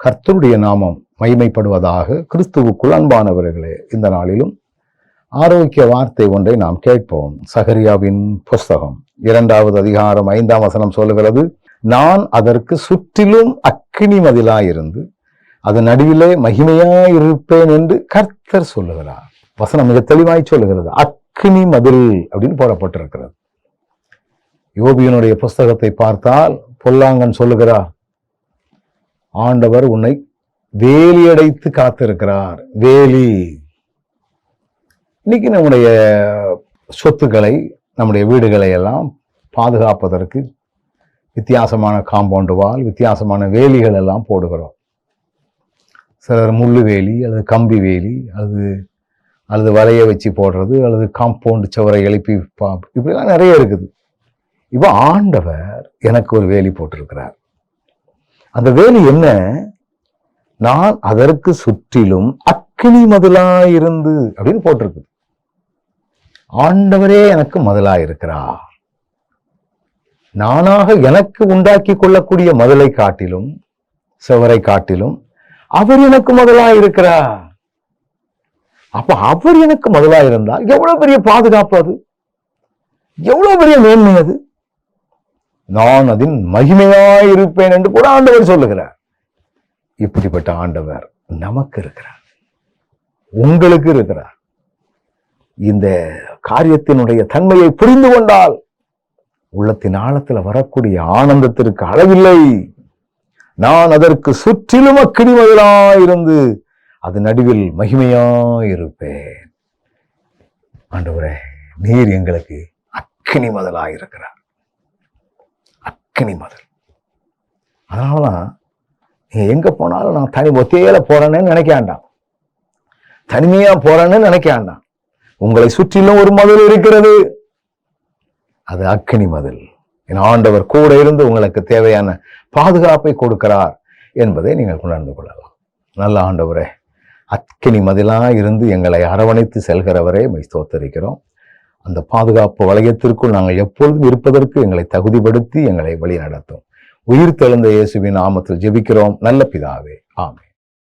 கர்த்தருடைய நாமம் மகிமைப்படுவதாக கிறிஸ்துவுக்குள் அன்பானவர்களே இந்த நாளிலும் ஆரோக்கிய வார்த்தை ஒன்றை நாம் கேட்போம். சகரியாவின் புஸ்தகம் இரண்டாவது அதிகாரம் ஐந்தாம் வசனம் சொல்லுகிறது நான் அதற்கு சுற்றிலும் அக்கினி மதிலாயிருந்து அதன் நடுவிலே மகிமையாயிருப்பேன் என்று கர்த்தர் சொல்லுகிறார். வசனம் மிக தெளிவாய் சொல்லுகிறது அக்கினி மதில் அப்படின்னு போடப்பட்டிருக்கிறது. யோபியனுடைய புஸ்தகத்தை பார்த்தால் பொல்லாங்கன் சொல்லுகிறார் ஆண்டவர் உன்னை வேலியடைத்து காத்திருக்கிறார். வேலி. இன்னைக்கு நம்முடைய சொத்துக்களை நம்முடைய வீடுகளை எல்லாம் பாதுகாப்பதற்கு வித்தியாசமான காம்பவுண்டு வால் வித்தியாசமான வேலிகள் எல்லாம் போடுகிறோம். சிலர் முள்ளு வேலி அல்லது கம்பி வேலி அல்லது அல்லது வலையை வச்சு போடுறது அல்லது காம்பவுண்டு சுவரை எழுப்பி பா இப்படிலாம் நிறைய இருக்குது. இப்போ ஆண்டவர் எனக்கு ஒரு வேலி போட்டிருக்கிறார். அந்த வேலி என்ன? நான் அதற்கு சுற்றிலும் அக்கினி மதிலாயிருந்து அப்படின்னு போட்டிருக்கு ஆண்டவரே எனக்கு மதிலாயிருக்கிறார். நானாக எனக்கு உண்டாக்கி கொள்ளக்கூடிய மதிலை காட்டிலும் செவரை காட்டிலும் அவர் எனக்கு முதலாயிருக்கிறார். அப்ப அவர் எனக்கு முதலாயிருந்தால் எவ்வளவு பெரிய பாதுகாப்பு அது? எவ்வளவு பெரிய மேன்மை அது? நான் அதன் மகிமையாயிருப்பேன் என்று கூட ஆண்டவர் சொல்லுகிறார். இப்படிப்பட்ட ஆண்டவர் நமக்கு இருக்கிறார். உங்களுக்கு இருக்கிறார். இந்த காரியத்தினுடைய தன்மையை புரிந்து கொண்டால் உள்ளத்தின் ஆழத்துல வரக்கூடிய ஆனந்தத்திற்கு அளவில்லை. நான் அதற்கு சுற்றிலும் அக்கினிமதிலாயிருந்து அது நடுவில் மகிமையாயிருப்பேன். ஆண்டவரே நீர் எங்களுக்கு அக்கினி மதலாயிருக்கிறார் அக்கினி மதல். அதனாலதான் நீங்கள் எங்க போனாலும் நான் தனி ஒத்தையில் போறேன்னு நினைக்க வேண்டாம் தனிமையா போறேன்னு நினைக்க வேண்டாம் உங்களை சுற்றிலும் ஒரு மதில் இருக்கிறது. அது அக்கினி மதில். என் ஆண்டவர் கூட இருந்து உங்களுக்கு தேவையான பாதுகாப்பை கொடுக்கிறார் என்பதை நீங்கள் உணர்ந்து கொள்ளலாம். நல்ல ஆண்டவரே அக்கினி மதிலா இருந்து எங்களை அரவணைத்து செல்கிறவரே மை ஸ்தோத்தரிக்கிறோம். அந்த பாதுகாப்பு வளையத்திற்குள் நாங்கள் எப்பொழுதும் இருப்பதற்கு எங்களை தகுதிப்படுத்தி எங்களை வழி நடத்தும் உயிர் தெழுந்த இயேசுவின் நாமத்தில் ஜெபிக்கிறோம். நல்ல பிதாவே. ஆமே